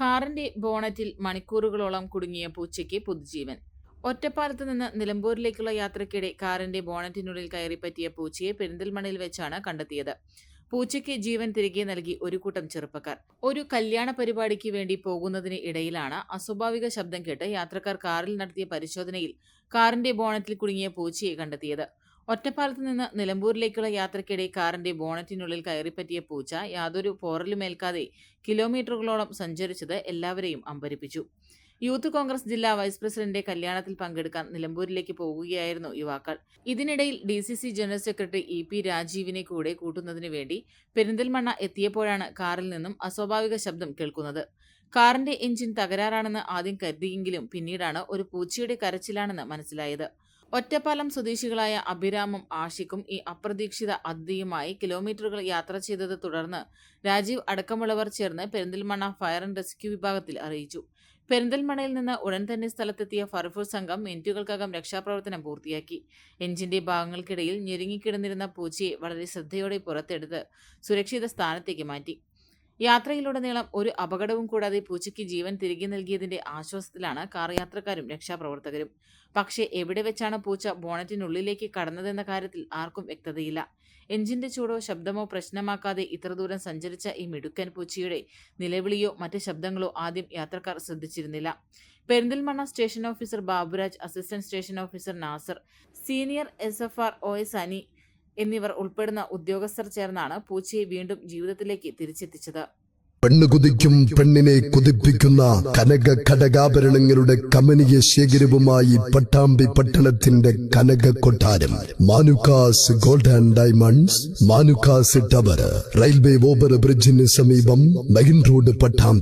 കാറിന്റെ ബോണറ്റിൽ മണിക്കൂറുകളോളം കുടുങ്ങിയ പൂച്ചയ്ക്ക് പുതുജീവൻ. ഒറ്റപ്പാലത്ത് നിന്ന് നിലമ്പൂരിലേക്കുള്ള യാത്രക്കിടെ കാറിന്റെ ബോണറ്റിനുള്ളിൽ കയറി പറ്റിയ പൂച്ചയെ പെരിന്തൽമണയിൽ വെച്ചാണ് കണ്ടെത്തിയത്. പൂച്ചയ്ക്ക് ജീവൻ തിരികെ നൽകി ഒരു കൂട്ടം ചെറുപ്പക്കാർ. ഒരു കല്യാണ പരിപാടിക്ക് വേണ്ടി പോകുന്നതിന് ഇടയിലാണ് അസ്വാഭാവിക ശബ്ദം കേട്ട് യാത്രക്കാർ കാറിൽ നടത്തിയ പരിശോധനയിൽ കാറിന്റെ ബോണറ്റിൽ കുടുങ്ങിയ പൂച്ചയെ കണ്ടെത്തിയത്. ഒറ്റപ്പാലത്ത് നിന്ന് നിലമ്പൂരിലേക്കുള്ള യാത്രക്കിടെ കാറിന്റെ ബോണറ്റിനുള്ളിൽ കയറിപ്പറ്റിയ പൂച്ച യാതൊരു പോറലുമേൽക്കാതെ കിലോമീറ്ററുകളോളം സഞ്ചരിച്ചത് എല്ലാവരെയും അമ്പരിപ്പിച്ചു. യൂത്ത് കോൺഗ്രസ് ജില്ലാ വൈസ് പ്രസിഡന്റിന്റെ കല്യാണത്തിൽ പങ്കെടുക്കാൻ നിലമ്പൂരിലേക്ക് പോവുകയായിരുന്നു യുവാക്കൾ. ഇതിനിടയിൽ D C C general secretary E P രാജീവിനെ കൂടെ കൂട്ടുന്നതിന് വേണ്ടി പെരിന്തൽമണ്ണ എത്തിയപ്പോഴാണ് കാറിൽ നിന്നും അസ്വാഭാവിക ശബ്ദം കേൾക്കുന്നത്. കാറിന്റെ എഞ്ചിൻ തകരാറാണെന്ന് ആദ്യം കരുതിയെങ്കിലും പിന്നീടാണ് ഒരു പൂച്ചയുടെ കരച്ചിലാണെന്ന് മനസ്സിലായത്. ഒറ്റപ്പാലം സ്വദേശികളായ അഭിരാമും ആഷിക്കും ഈ അപ്രതീക്ഷിത അതിഥിയുമായി കിലോമീറ്ററുകൾ യാത്ര ചെയ്തത് തുടർന്ന് രാജീവ് അടക്കമുള്ളവർ ചേർന്ന് പെരിന്തൽമണ്ണ ഫയർ ആൻഡ് റെസ്ക്യൂ വിഭാഗത്തിൽ അറിയിച്ചു. പെരിന്തൽമണയിൽ നിന്ന് ഉടൻ തന്നെ സ്ഥലത്തെത്തിയ ഫർഫൂർ സംഘം മിനിറ്റുകൾക്കകം രക്ഷാപ്രവർത്തനം പൂർത്തിയാക്കി. എഞ്ചിന്റെ ഭാഗങ്ങൾക്കിടയിൽ ഞെരുങ്ങിക്കിടന്നിരുന്ന പൂച്ചയെ വളരെ ശ്രദ്ധയോടെ പുറത്തെടുത്ത് സുരക്ഷിത സ്ഥാനത്തേക്ക് മാറ്റി. യാത്രയിലുടനീളം ഒരു അപകടവും കൂടാതെ പൂച്ചയ്ക്ക് ജീവൻ തിരികെ നൽകിയതിന്റെ ആശ്വാസത്തിലാണ് കാർ യാത്രക്കാരും രക്ഷാപ്രവർത്തകരും. പക്ഷേ എവിടെ വെച്ചാണ് പൂച്ച ബോണറ്റിനുള്ളിലേക്ക് കടന്നതെന്ന കാര്യത്തിൽ ആർക്കും വ്യക്തതയില്ല. എഞ്ചിന്റെ ചൂടോ ശബ്ദമോ പ്രശ്നമാക്കാതെ ഇത്ര ദൂരം സഞ്ചരിച്ച ഈ മിടുക്കൻ പൂച്ചയുടെ നിലവിളിയോ മറ്റ് ശബ്ദങ്ങളോ ആദ്യം യാത്രക്കാർ ശ്രദ്ധിച്ചിരുന്നില്ല. Perinthalmanna station officer Baburaj assistant station officer Nasar senior S F R O S Ani എന്നിവർ ഉൾപ്പെടുന്ന ഉദ്യോഗസ്ഥർ ചേർന്നാണ് പൂച്ചയെ വീണ്ടും ജീവിതത്തിലേക്ക് തിരിച്ചെത്തിച്ചത്. പെണ്ണ് കുതിക്കും പെണ്ണിനെ കുതിപ്പിക്കുന്ന കനക ഘടകാഭരണങ്ങളുടെ കമനീയ ശേഖരവുമായി പട്ടാമ്പി പട്ടണത്തിന്റെ കനക കൊട്ടാരം. Manukkas gold and diamonds Manukkas tower railway over ബ്രിഡ്ജിന് സമീപം മെയിൻ റോഡ് പട്ടാമ്പി.